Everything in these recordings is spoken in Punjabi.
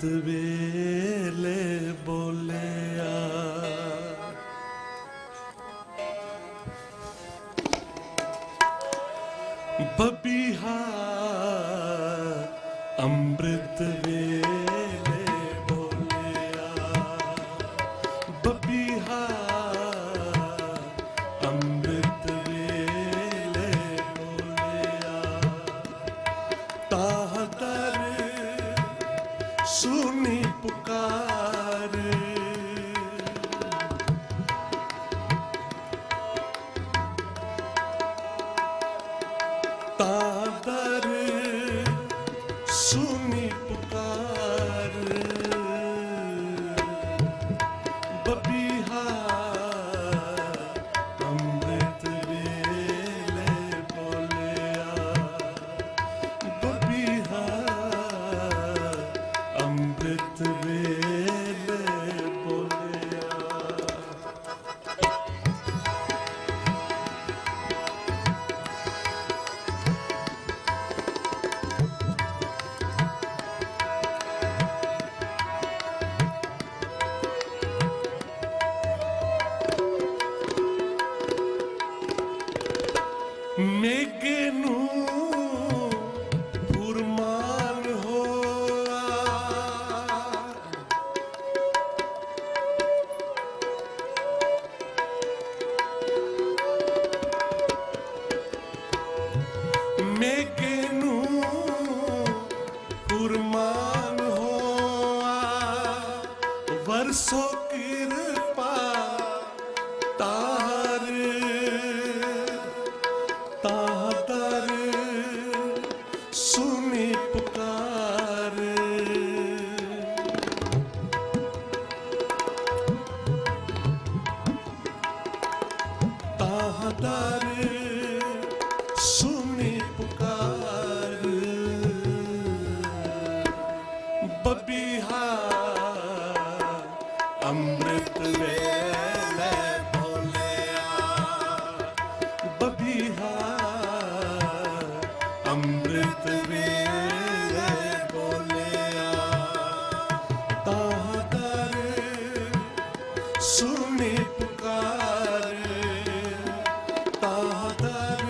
ਅੰਮ੍ਰਿਤ ਵੇਲੇ ਬੋਲਿਆ। ਬਬੀਹਾ ਅੰਮ੍ਰਿਤ só ਅੰਮ੍ਰਿਤ ਵੇਲੇ ਬੋਲਿਆ ਤਾਹਦਰ ਸੁਨੀ ਪੁਕਾਰ ਤਾਹਦਰ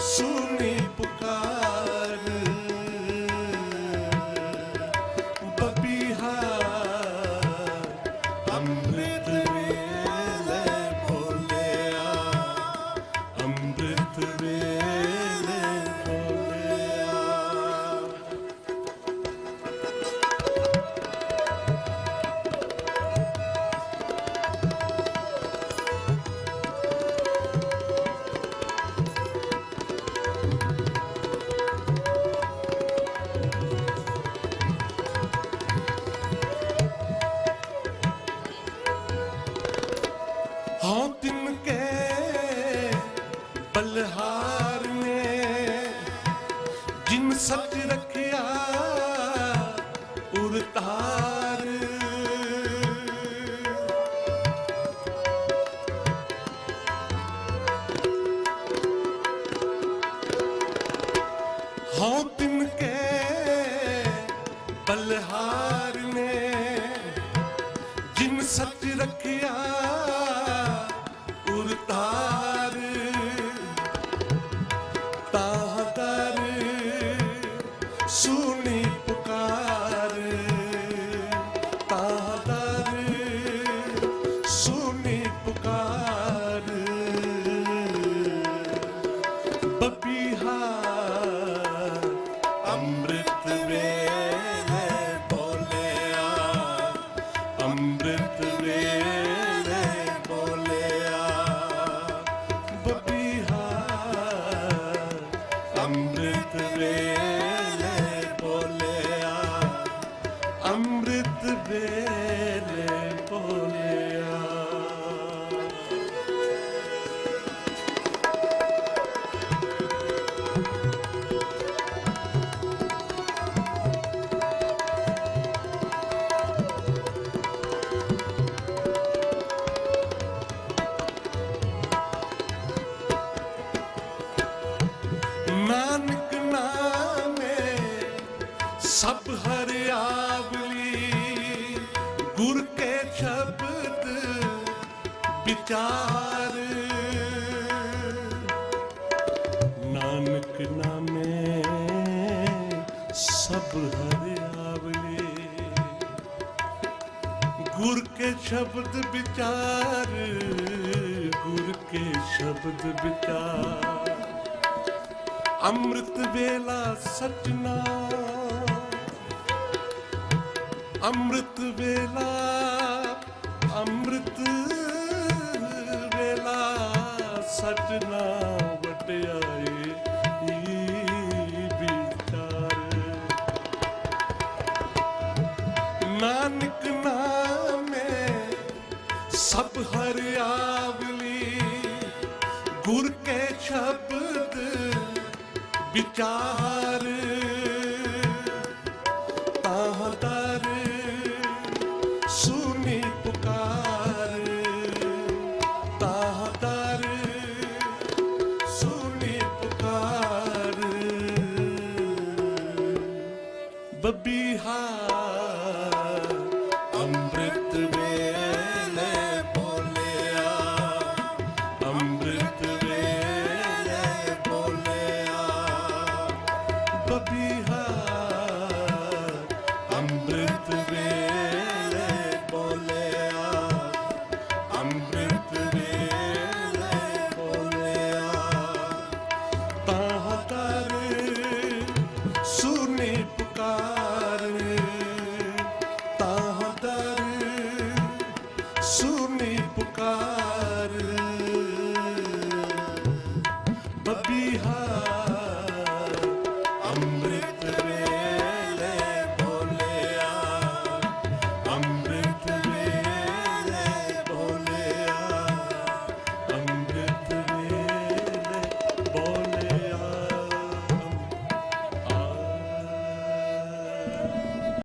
ਸੁਨੀ ਪੁਕਾਰ ਹਾਂ ਤਿੰਨ ਕੇ ਬਲਹਾਰ ਨੇ, ਜਿਨ ਸੱਚ ਰੱਖਿਆ ਉਰਤਾਰ ਹਾਂ ਤਿੰਨ ਕੇ ਬਲਹਾਰ ਨੇ, ਜਿਨ ਸੱਚ ਰੱਖਿਆ ਵੇਲੇ ਭੋਲਿਆ ਨਾਨਕ ਨਾਮੇ ਸਭ ਹਰਿਆ ਵਿਚਾਰ ਨਾਨਕ ਨਾਮੇ ਸਭ ਹਰਿਆਵਲੀ। ਗੁਰ ਕੇ ਸ਼ਬਦ ਵਿਚਾਰ, ਗੁਰ ਕੇ ਸ਼ਬਦ ਵਿਚਾਰ। ਅੰਮ੍ਰਿਤ ਵੇਲਾ ਸਜਣਾ, ਅੰਮ੍ਰਿਤ ਵੇਲਾ, ਅੰਮ੍ਰਿਤ ਸਜਣਾ ਵਟਿਆਏ ਨਾਨਕ ਨਾਮੇ ਸਭ ਹਰਿਆਵਲੀ ਗੁਰ ਕੇ ਸ਼ਬਦ ਵਿਚਾਰ। soon.